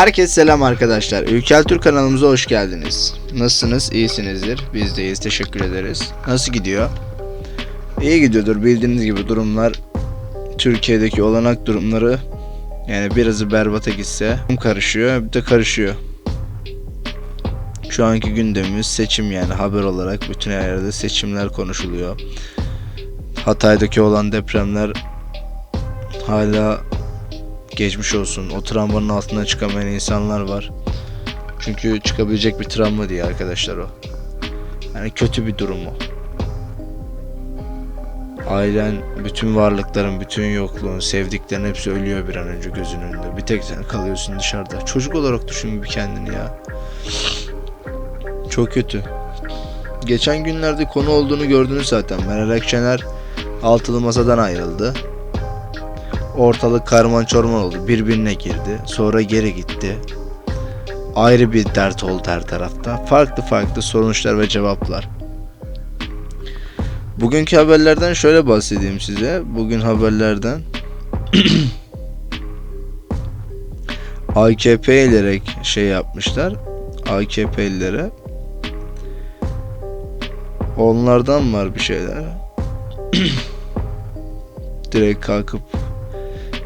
Herkese selam arkadaşlar. Ülkel Türk kanalımıza hoş geldiniz. Nasılsınız? İyisinizdir. Biz deyiz. Teşekkür ederiz. Nasıl gidiyor? İyi gidiyordur. Bildiğiniz gibi durumlar Türkiye'deki olanak durumları yani birazı berbata gitse karışıyor bir de karışıyor. Şu anki gündemimiz seçim yani haber olarak bütün her seçimler konuşuluyor. Hatay'daki olan depremler hala geçmiş olsun. O travmanın altından çıkamayan insanlar var. Çünkü çıkabilecek bir travma değil arkadaşlar o. Yani kötü bir durum o. Ailen, bütün varlıkların, bütün yokluğun, sevdiklerin hepsi ölüyor bir an önce gözünün önünde. Bir tek sen kalıyorsun dışarıda. Çocuk olarak düşün bir kendini ya. Çok kötü. Geçen günlerde konu olduğunu gördünüz zaten. Meral Akşener altılı masadan ayrıldı. Ortalık karman çorman oldu. Birbirine girdi. Sonra geri gitti. Ayrı bir dert oldu her tarafta. Farklı farklı sonuçlar ve cevaplar. Bugünkü haberlerden şöyle bahsedeyim size. Bugün haberlerden AKP'lere şey yapmışlar. AKP'lilere onlardan var bir şeyler. Direkt kalkıp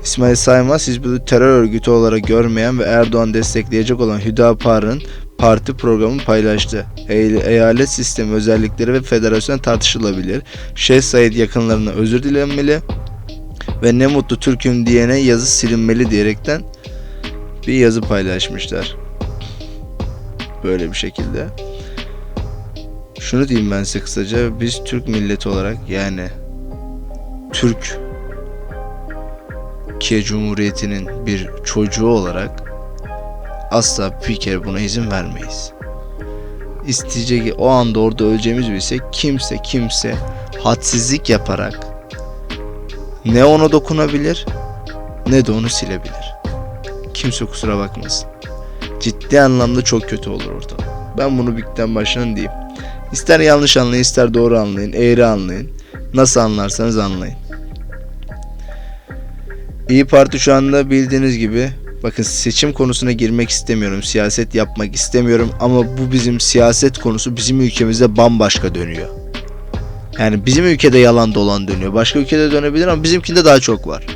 İsmail Saymaz Hizbut terör örgütü olarak görmeyen ve Erdoğan destekleyecek olan Hüdapar'ın parti programı paylaştı. Eyalet sistemi özellikleri ve federasyon tartışılabilir. Şeyh Said yakınlarına özür dilenmeli ve ne mutlu Türk'üm diyene yazı silinmeli diyerekten bir yazı paylaşmışlar. Böyle bir şekilde. Şunu diyeyim ben size kısaca. Biz Türk milleti olarak yani Türk Türkiye Cumhuriyeti'nin bir çocuğu olarak asla bir kere buna izin vermeyiz. İsteyecek o anda orada öleceğimiz bilse kimse kimse hadsizlik yaparak ne ona dokunabilir ne de onu silebilir. Kimse kusura bakmasın. Ciddi anlamda çok kötü olur orada. Ben bunu bitten baştan diyeyim. İster yanlış anlayın ister doğru anlayın, eğri anlayın. Nasıl anlarsanız anlayın. İyi Parti şu anda bildiğiniz gibi bakın seçim konusuna girmek istemiyorum. Siyaset yapmak istemiyorum ama bu bizim siyaset konusu bizim ülkemizde bambaşka dönüyor. Yani bizim ülkede yalan dolan dönüyor. Başka ülkede dönebilir ama bizimkinde daha çok var.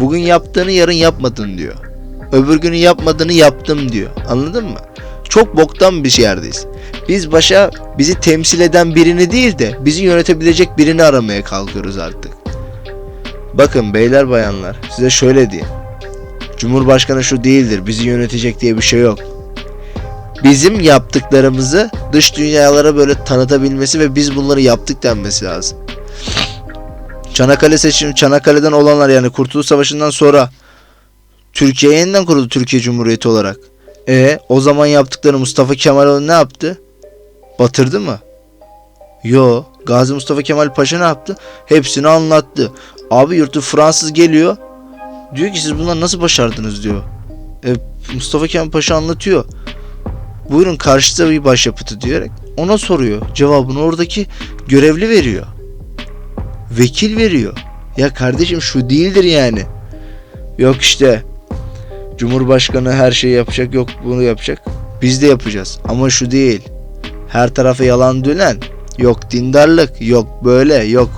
Bugün yaptığını yarın yapmadın diyor. Öbür günü yapmadığını yaptım diyor. Anladın mı? Çok boktan bir yerdeyiz. Biz başa bizi temsil eden birini değil de bizi yönetebilecek birini aramaya kalkıyoruz artık. Bakın beyler bayanlar size şöyle diyeyim. Cumhurbaşkanı şu değildir bizi yönetecek diye bir şey yok. Bizim yaptıklarımızı dış dünyalara böyle tanıtabilmesi ve biz bunları yaptık denmesi lazım. Çanakkale seçim, Çanakkale'den olanlar yani Kurtuluş Savaşı'ndan sonra Türkiye yeniden kuruldu Türkiye Cumhuriyeti olarak. E o zaman yaptıkları Mustafa Kemal ne yaptı? Batırdı mı? Yo. Gazi Mustafa Kemal Paşa ne yaptı? Hepsini anlattı. Abi yurtu Fransız geliyor. Diyor ki siz bunları nasıl başardınız diyor. E, Mustafa Kemal Paşa anlatıyor. Buyurun karşıda bir başyapıtı diyerek ona soruyor. Cevabını oradaki görevli veriyor. Vekil veriyor. Ya kardeşim şu değildir yani. Yok işte Cumhurbaşkanı her şeyi yapacak yok bunu yapacak. Biz de yapacağız ama şu değil. Her tarafa yalan dönen yok dindarlık yok böyle yok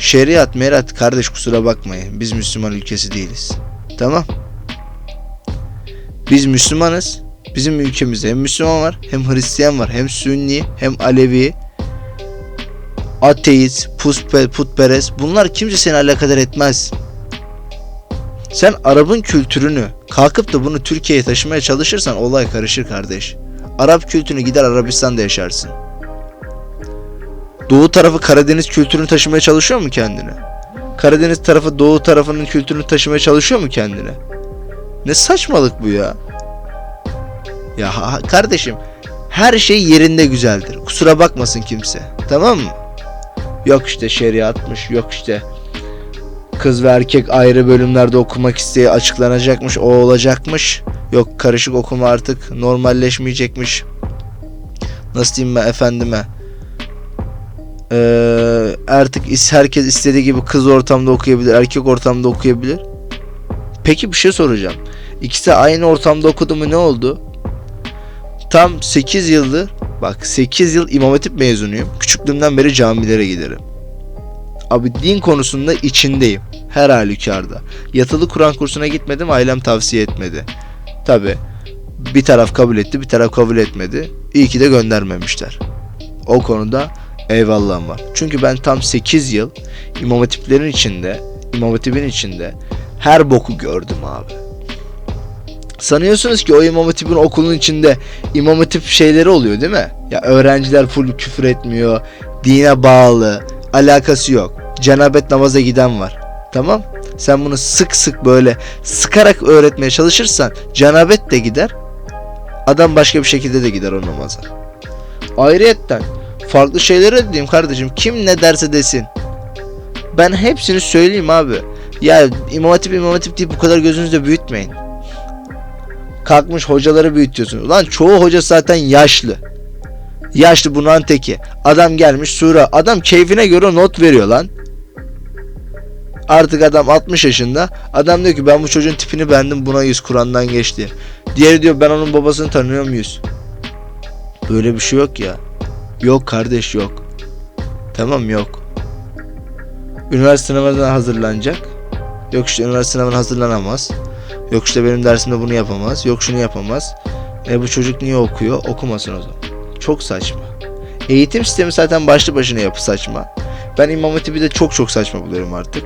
şeriat merat kardeş kusura bakmayın biz Müslüman ülkesi değiliz. Tamam. Biz Müslümanız. Bizim ülkemizde hem Müslüman var hem Hristiyan var hem Sünni hem Alevi ateist, putpe- putperest bunlar kimse seni alakadar etmez. Sen Arap'ın kültürünü kalkıp da bunu Türkiye'ye taşımaya çalışırsan olay karışır kardeş. Arap kültürünü gider Arabistan'da yaşarsın. Doğu tarafı Karadeniz kültürünü taşımaya çalışıyor mu kendine? Karadeniz tarafı Doğu tarafının kültürünü taşımaya çalışıyor mu kendine? Ne saçmalık bu ya? Ya kardeşim her şey yerinde güzeldir. Kusura bakmasın kimse. Tamam mı? Yok işte şeriatmış, yok işte kız ve erkek ayrı bölümlerde okumak isteği açıklanacakmış, o olacakmış. Yok karışık okuma artık normalleşmeyecekmiş. Nasıl diyeyim ben efendime? Ee, artık herkes istediği gibi kız ortamda okuyabilir, erkek ortamda okuyabilir. Peki bir şey soracağım. İkisi aynı ortamda okudu mu ne oldu? Tam 8 yıldır bak 8 yıl İmam Hatip mezunuyum. Küçüklüğümden beri camilere giderim. Abi din konusunda içindeyim. Her halükarda. Yatılı Kur'an kursuna gitmedim ailem tavsiye etmedi. Tabi bir taraf kabul etti bir taraf kabul etmedi. İyi ki de göndermemişler. O konuda eyvallahım var. Çünkü ben tam 8 yıl İmam Hatiplerin içinde, İmam Hatip'in içinde her boku gördüm abi. Sanıyorsunuz ki o İmam Hatip'in okulun içinde İmam Hatip şeyleri oluyor değil mi? Ya öğrenciler full küfür etmiyor, dine bağlı, alakası yok. Cenabet namaza giden var. Tamam? Sen bunu sık sık böyle sıkarak öğretmeye çalışırsan cenabet de gider. Adam başka bir şekilde de gider o namaza. Ayrıyetten farklı şeyleri de diyeyim kardeşim. Kim ne derse desin. Ben hepsini söyleyeyim abi. Ya İmam Hatip İmam Hatip deyip bu kadar gözünüzde büyütmeyin. Kalkmış hocaları büyütüyorsun. Ulan çoğu hoca zaten yaşlı. Yaşlı bunun teki. Adam gelmiş sure. Adam keyfine göre not veriyor lan. Artık adam 60 yaşında. Adam diyor ki ben bu çocuğun tipini beğendim buna 100 Kur'an'dan geçti. Diğeri diyor ben onun babasını tanıyorum 100. Böyle bir şey yok ya. Yok kardeş yok. Tamam yok. Üniversite sınavına hazırlanacak. Yok işte üniversite sınavına hazırlanamaz. Yok işte benim dersimde bunu yapamaz. Yok şunu yapamaz. E bu çocuk niye okuyor? Okumasın o zaman. Çok saçma. Eğitim sistemi zaten başlı başına yapı saçma. Ben İmam Hatip'i çok çok saçma buluyorum artık.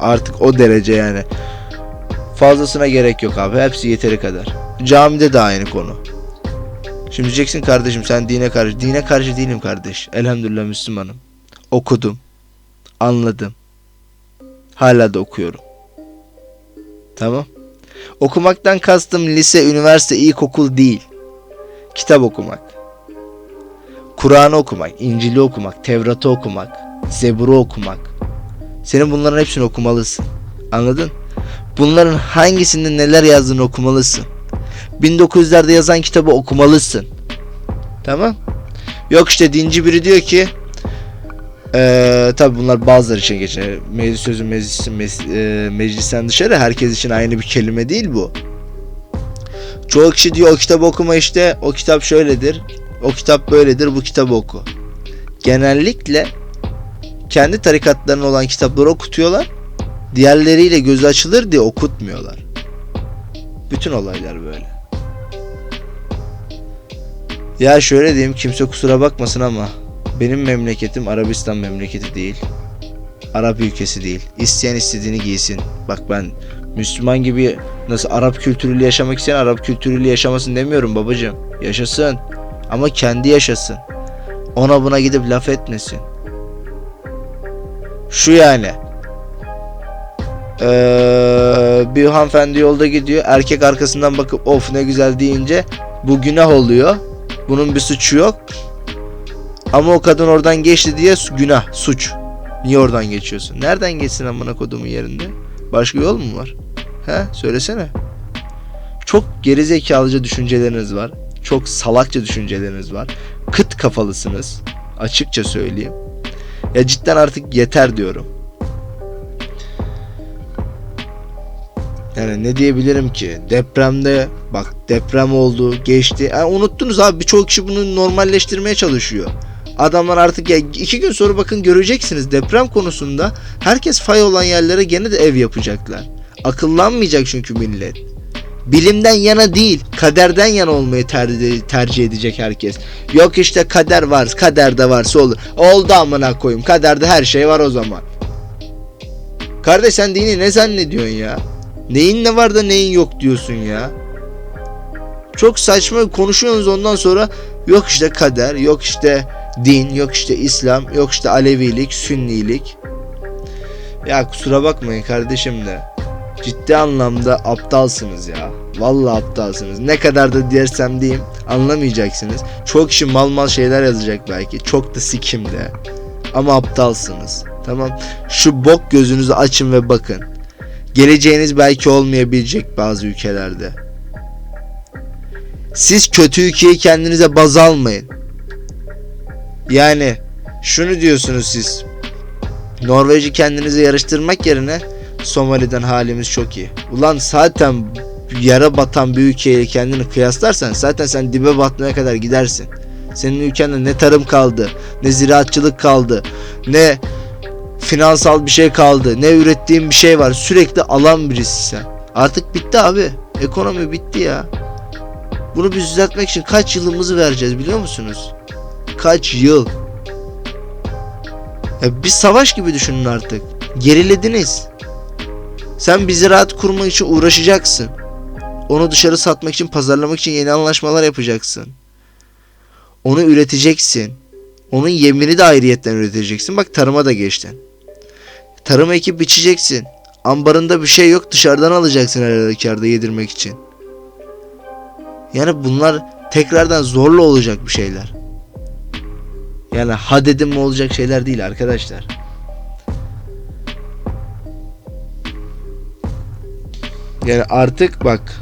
Artık o derece yani. Fazlasına gerek yok abi. Hepsi yeteri kadar. Camide de aynı konu. Şimdi diyeceksin kardeşim sen dine karşı. Dine karşı değilim kardeş. Elhamdülillah Müslümanım. Okudum. Anladım. Hala da okuyorum. Tamam. Okumaktan kastım lise, üniversite, ilkokul değil. Kitap okumak. Kur'an'ı okumak, İncil'i okumak, Tevrat'ı okumak, Zebur'u okumak. Senin bunların hepsini okumalısın. Anladın? Bunların hangisinde neler yazdığını okumalısın. 1900'lerde yazan kitabı okumalısın. Tamam? Yok işte dinci biri diyor ki ee, tabi bunlar bazıları için geçer. Meclis sözü meclis, meclis, e, meclisten dışarı herkes için aynı bir kelime değil bu. Çoğu kişi diyor o kitabı okuma işte o kitap şöyledir. O kitap böyledir bu kitabı oku. Genellikle kendi tarikatlarının olan kitapları okutuyorlar. Diğerleriyle gözü açılır diye okutmuyorlar. Bütün olaylar böyle. Ya şöyle diyeyim kimse kusura bakmasın ama benim memleketim Arabistan memleketi değil. Arap ülkesi değil. İsteyen istediğini giysin. Bak ben Müslüman gibi nasıl Arap kültürüyle yaşamak isteyen Arap kültürüyle yaşamasın demiyorum babacığım. Yaşasın. Ama kendi yaşasın. Ona buna gidip laf etmesin. Şu yani. Ee, bir hanımefendi yolda gidiyor. Erkek arkasından bakıp of ne güzel deyince bu günah oluyor. Bunun bir suçu yok. Ama o kadın oradan geçti diye günah, suç. Niye oradan geçiyorsun? Nereden geçsin amına kodumun yerinde? Başka yol mu var? He? Söylesene. Çok gerizekalıca düşünceleriniz var. Çok salakça düşünceleriniz var. Kıt kafalısınız. Açıkça söyleyeyim. Ya cidden artık yeter diyorum. Yani ne diyebilirim ki? Depremde bak deprem oldu, geçti. Yani unuttunuz abi birçok kişi bunu normalleştirmeye çalışıyor. Adamlar artık ya iki gün sonra bakın göreceksiniz deprem konusunda herkes fay olan yerlere gene de ev yapacaklar. Akıllanmayacak çünkü millet. Bilimden yana değil, kaderden yana olmayı tercih, tercih edecek herkes. Yok işte kader var, kaderde varsa olur. Oldu amına koyayım, kaderde her şey var o zaman. Kardeş sen dini ne zannediyorsun ya? Neyin ne var da neyin yok diyorsun ya? Çok saçma konuşuyorsunuz ondan sonra yok işte kader, yok işte din, yok işte İslam, yok işte Alevilik, Sünnilik. Ya kusura bakmayın kardeşim de. Ciddi anlamda aptalsınız ya. Vallahi aptalsınız. Ne kadar da dersem diyeyim anlamayacaksınız. Çok kişi mal mal şeyler yazacak belki. Çok da sikim de. Ama aptalsınız. Tamam. Şu bok gözünüzü açın ve bakın. Geleceğiniz belki olmayabilecek bazı ülkelerde. Siz kötü ülkeyi kendinize baz almayın. Yani şunu diyorsunuz siz. Norveç'i kendinize yarıştırmak yerine Somali'den halimiz çok iyi. Ulan zaten yara batan bir ülkeyle kendini kıyaslarsan zaten sen dibe batmaya kadar gidersin. Senin ülkende ne tarım kaldı, ne ziraatçılık kaldı, ne finansal bir şey kaldı, ne ürettiğin bir şey var. Sürekli alan birisi sen. Artık bitti abi. Ekonomi bitti ya. Bunu biz düzeltmek için kaç yılımızı vereceğiz biliyor musunuz? Kaç yıl? Ya bir savaş gibi düşünün artık. Gerilediniz. Sen bir ziraat kurmak için uğraşacaksın. Onu dışarı satmak için, pazarlamak için yeni anlaşmalar yapacaksın. Onu üreteceksin. Onun yemini de ayrıyetten üreteceksin. Bak tarıma da geçtin. Tarım ekip biçeceksin. Ambarında bir şey yok dışarıdan alacaksın her yedirmek için. Yani bunlar tekrardan zorla olacak bir şeyler. Yani ha dedim mi olacak şeyler değil arkadaşlar. Yani artık bak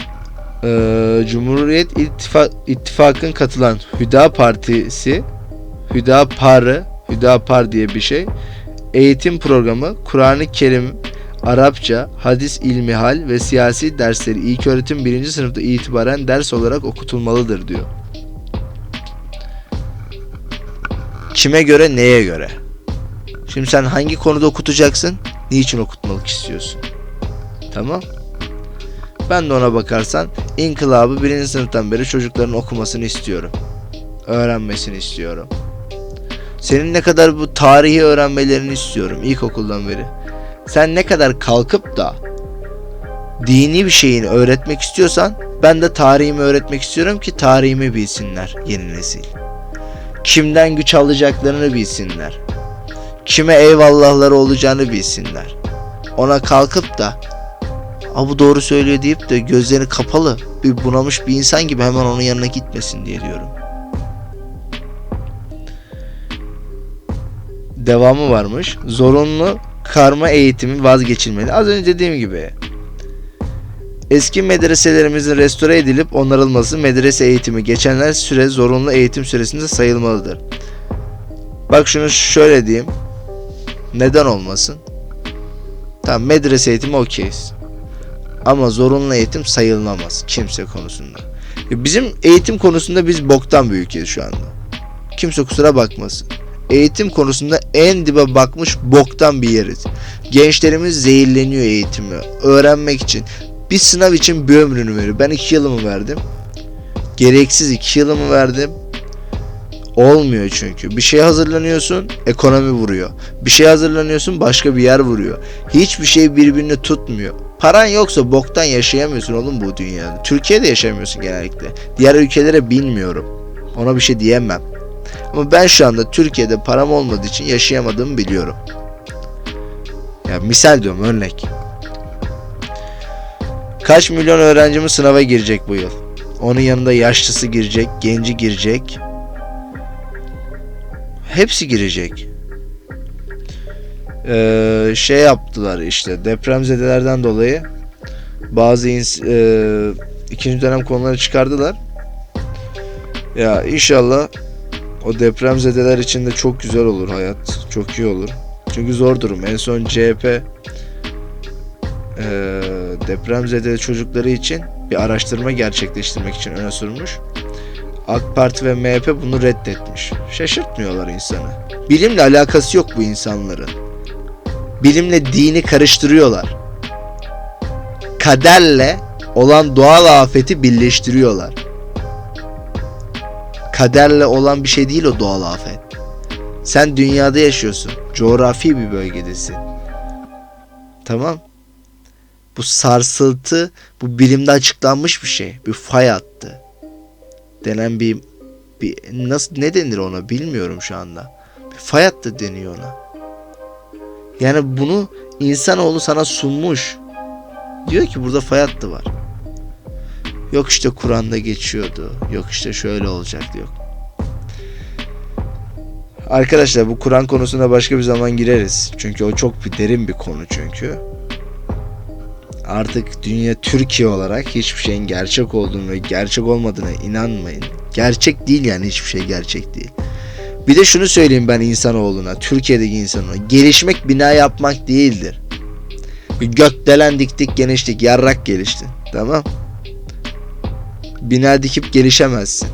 eee, Cumhuriyet İttifa, İttifakı'nın katılan Hüda Partisi Hüdapar'ı Hüdapar diye bir şey eğitim programı Kur'an-ı Kerim Arapça, hadis ilmihal ve siyasi dersleri ilköğretim 1. sınıfta itibaren ders olarak okutulmalıdır diyor. Kime göre neye göre? Şimdi sen hangi konuda okutacaksın? Niçin okutmalık istiyorsun? Tamam. Ben de ona bakarsan inkılabı birinci sınıftan beri çocukların okumasını istiyorum. Öğrenmesini istiyorum. Senin ne kadar bu tarihi öğrenmelerini istiyorum ilkokuldan beri. Sen ne kadar kalkıp da dini bir şeyin öğretmek istiyorsan ben de tarihimi öğretmek istiyorum ki tarihimi bilsinler yeni nesil. Kimden güç alacaklarını bilsinler. Kime eyvallahları olacağını bilsinler. Ona kalkıp da "Aa, bu doğru söylüyor deyip de gözlerini kapalı bir bunamış bir insan gibi hemen onun yanına gitmesin diye diyorum. Devamı varmış. Zorunlu karma eğitimi vazgeçilmeli. Az önce dediğim gibi. Eski medreselerimizin restore edilip onarılması medrese eğitimi geçenler süre zorunlu eğitim süresinde sayılmalıdır. Bak şunu şöyle diyeyim. Neden olmasın? Tamam medrese eğitimi okeyiz. Ama zorunlu eğitim sayılmaz kimse konusunda. Bizim eğitim konusunda biz boktan ülkeyiz şu anda. Kimse kusura bakmasın. Eğitim konusunda en dibe bakmış boktan bir yeriz. Gençlerimiz zehirleniyor eğitimi. Öğrenmek için. Bir sınav için bir ömrünü veriyor. Ben iki yılımı verdim. Gereksiz iki yılımı verdim. Olmuyor çünkü. Bir şey hazırlanıyorsun, ekonomi vuruyor. Bir şey hazırlanıyorsun, başka bir yer vuruyor. Hiçbir şey birbirini tutmuyor. Paran yoksa boktan yaşayamıyorsun oğlum bu dünyada. Türkiye'de yaşamıyorsun genellikle. Diğer ülkelere bilmiyorum. Ona bir şey diyemem. Ama ben şu anda Türkiye'de param olmadığı için yaşayamadığımı biliyorum. Ya misal diyorum örnek. Kaç milyon öğrencimiz sınava girecek bu yıl? Onun yanında yaşlısı girecek, genci girecek. Hepsi girecek. Ee, şey yaptılar işte depremzedelerden dolayı bazı e, ikinci dönem konuları çıkardılar. Ya inşallah o depremzedeler için de çok güzel olur hayat. Çok iyi olur. Çünkü zor durum. En son CHP eee depremzede çocukları için bir araştırma gerçekleştirmek için öne sürmüş. AK Parti ve MHP bunu reddetmiş. Şaşırtmıyorlar insanı. Bilimle alakası yok bu insanların. Bilimle dini karıştırıyorlar. Kaderle olan doğal afeti birleştiriyorlar kaderle olan bir şey değil o doğal afet. Sen dünyada yaşıyorsun. Coğrafi bir bölgedesin. Tamam. Bu sarsıntı bu bilimde açıklanmış bir şey. Bir fay hattı. Denen bir, bir nasıl ne denir ona bilmiyorum şu anda. Bir fay hattı deniyor ona. Yani bunu insanoğlu sana sunmuş. Diyor ki burada fay hattı var. Yok işte Kur'an'da geçiyordu. Yok işte şöyle olacaktı yok. Arkadaşlar bu Kur'an konusuna başka bir zaman gireriz. Çünkü o çok bir derin bir konu çünkü. Artık dünya Türkiye olarak hiçbir şeyin gerçek olduğunu ve gerçek olmadığına inanmayın. Gerçek değil yani hiçbir şey gerçek değil. Bir de şunu söyleyeyim ben insanoğluna, Türkiye'deki insanoğluna. Gelişmek bina yapmak değildir. Bir gökdelen diktik geniştik, yarrak geliştin. Tamam. Bina dikip gelişemezsin.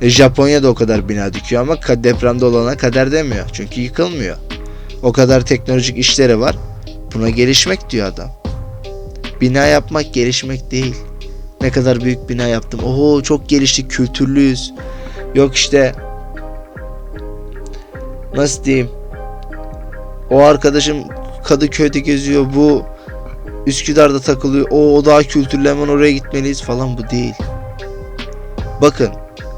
E, Japonya da o kadar bina dikiyor ama depremde olana kader demiyor. Çünkü yıkılmıyor. O kadar teknolojik işleri var. Buna gelişmek diyor adam. Bina yapmak gelişmek değil. Ne kadar büyük bina yaptım. Oho çok geliştik, kültürlüyüz. Yok işte nasıl diyeyim? O arkadaşım Kadıköy'de geziyor. Bu Üsküdar'da takılıyor. O, o daha kültürlü hemen oraya gitmeliyiz falan bu değil. Bakın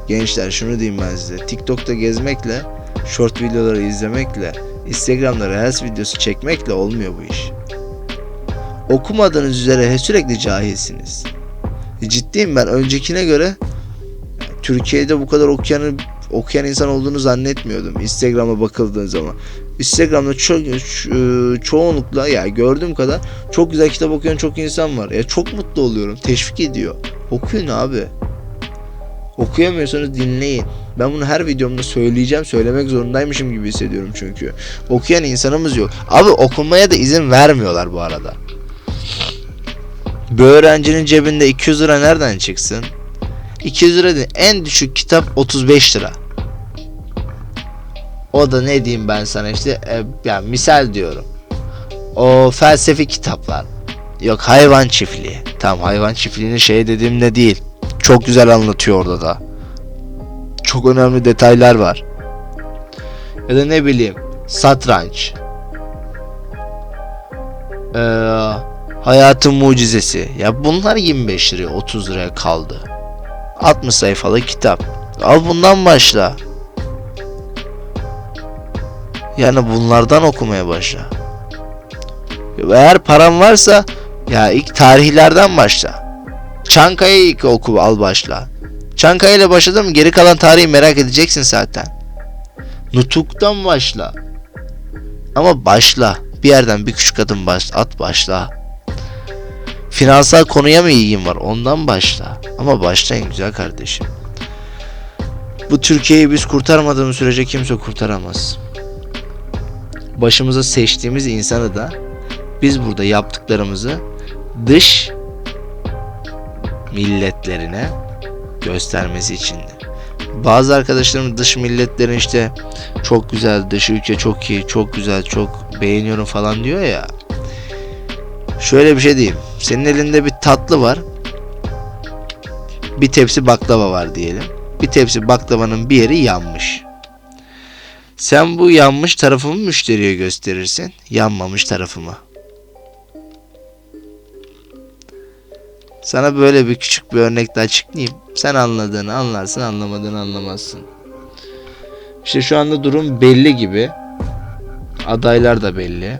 gençler şunu diyeyim ben size. TikTok'ta gezmekle, short videoları izlemekle, Instagram'da reels videosu çekmekle olmuyor bu iş. Okumadığınız üzere sürekli cahilsiniz. E, Ciddiyim ben öncekine göre Türkiye'de bu kadar okuyanı okuyan insan olduğunu zannetmiyordum. Instagram'a bakıldığın zaman. Instagram'da çok ço- çoğunlukla ya gördüğüm kadar çok güzel kitap okuyan çok insan var. Ya çok mutlu oluyorum. Teşvik ediyor. Okuyun abi. Okuyamıyorsanız dinleyin. Ben bunu her videomda söyleyeceğim. Söylemek zorundaymışım gibi hissediyorum çünkü. Okuyan insanımız yok. Abi okumaya da izin vermiyorlar bu arada. Bir öğrencinin cebinde 200 lira nereden çıksın? 200 lira değil. En düşük kitap 35 lira. O da ne diyeyim ben sana işte e, yani misal diyorum. O felsefi kitaplar. Yok hayvan çiftliği. Tamam hayvan çiftliğini şey dediğimde değil. Çok güzel anlatıyor orada da. Çok önemli detaylar var. Ya da ne bileyim satranç. Ee, hayatın mucizesi. Ya bunlar 25 liraya 30 liraya kaldı. 60 sayfalık kitap. Al bundan başla. Yani bunlardan okumaya başla. Eğer paran varsa ya ilk tarihlerden başla. Çankaya'yı ilk oku al başla. Çankaya ile başladın mı geri kalan tarihi merak edeceksin zaten. Nutuk'tan başla. Ama başla. Bir yerden bir küçük adım baş, at başla. Finansal konuya mı ilgin var? Ondan başla. Ama başlayın güzel kardeşim. Bu Türkiye'yi biz kurtarmadığımız sürece kimse kurtaramaz. Başımıza seçtiğimiz insanı da biz burada yaptıklarımızı dış milletlerine göstermesi içindir. Bazı arkadaşlarım dış milletlerin işte çok güzel, dış ülke çok iyi, çok güzel, çok beğeniyorum falan diyor ya. Şöyle bir şey diyeyim. Senin elinde bir tatlı var. Bir tepsi baklava var diyelim. Bir tepsi baklavanın bir yeri yanmış. Sen bu yanmış tarafımı müşteriye gösterirsin, yanmamış tarafımı. Sana böyle bir küçük bir örnekle açıklayayım. Sen anladığını anlarsın, anlamadığını anlamazsın. İşte şu anda durum belli gibi. Adaylar da belli.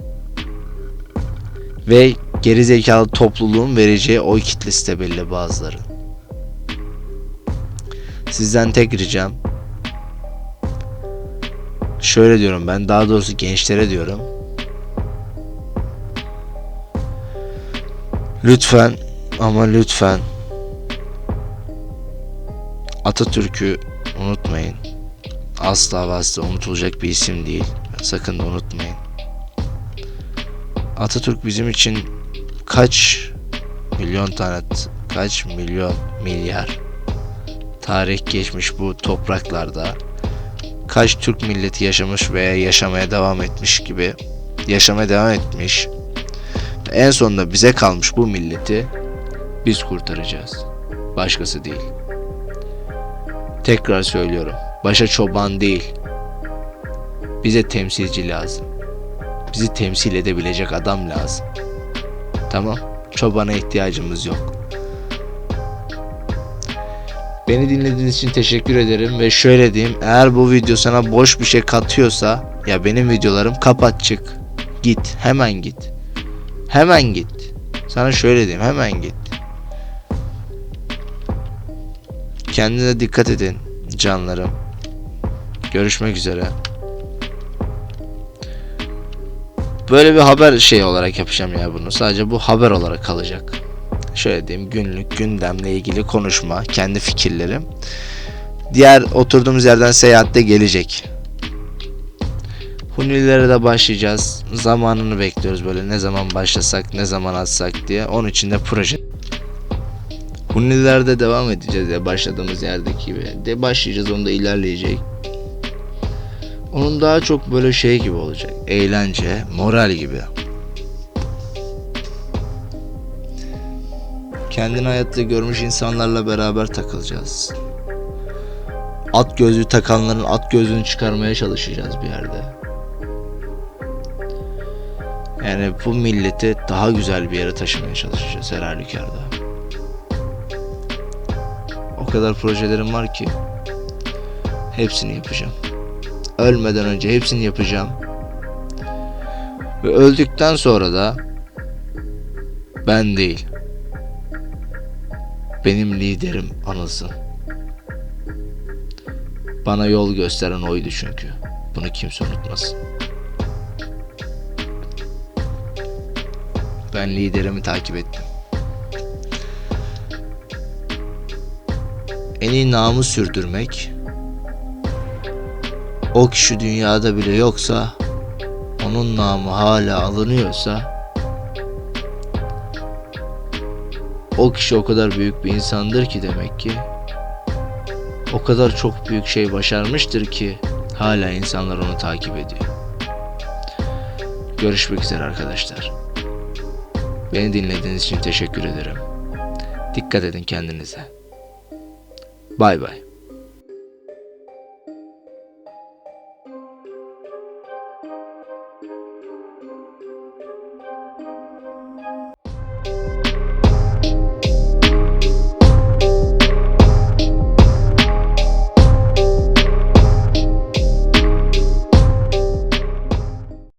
Ve gerizekalı topluluğun vereceği oy kitlesi de belli bazıları. Sizden tek ricam şöyle diyorum ben daha doğrusu gençlere diyorum. Lütfen ama lütfen Atatürk'ü unutmayın. Asla ve asla unutulacak bir isim değil. Sakın unutmayın. Atatürk bizim için kaç milyon tane kaç milyon milyar tarih geçmiş bu topraklarda kaç Türk milleti yaşamış veya yaşamaya devam etmiş gibi yaşamaya devam etmiş en sonunda bize kalmış bu milleti biz kurtaracağız. Başkası değil. Tekrar söylüyorum başa çoban değil. Bize temsilci lazım. Bizi temsil edebilecek adam lazım. Tamam çobana ihtiyacımız yok. Beni dinlediğiniz için teşekkür ederim ve şöyle diyeyim eğer bu video sana boş bir şey katıyorsa ya benim videolarım kapat çık. Git hemen git. Hemen git. Sana şöyle diyeyim hemen git kendine dikkat edin canlarım görüşmek üzere böyle bir haber şey olarak yapacağım ya bunu sadece bu haber olarak kalacak şöyle diyeyim günlük gündemle ilgili konuşma, kendi fikirlerim. Diğer oturduğumuz yerden seyahatte gelecek. Hunilere de başlayacağız. Zamanını bekliyoruz böyle ne zaman başlasak, ne zaman atsak diye. Onun için de proje. Hunilerde devam edeceğiz ya başladığımız yerdeki gibi. De başlayacağız onda ilerleyecek. Onun daha çok böyle şey gibi olacak. Eğlence, moral gibi. Kendini hayatta görmüş insanlarla beraber takılacağız. At gözlüğü takanların at gözlüğünü çıkarmaya çalışacağız bir yerde. Yani bu milleti daha güzel bir yere taşımaya çalışacağız her halükarda. Kadar projelerim var ki hepsini yapacağım. Ölmeden önce hepsini yapacağım. Ve öldükten sonra da ben değil. Benim liderim anılsın. Bana yol gösteren oydu çünkü. Bunu kimse unutmasın. Ben liderimi takip ettim. İyi namı sürdürmek o kişi dünyada bile yoksa onun namı hala alınıyorsa o kişi o kadar büyük bir insandır ki demek ki o kadar çok büyük şey başarmıştır ki hala insanlar onu takip ediyor. Görüşmek üzere arkadaşlar. Beni dinlediğiniz için teşekkür ederim. Dikkat edin kendinize. Bay bay.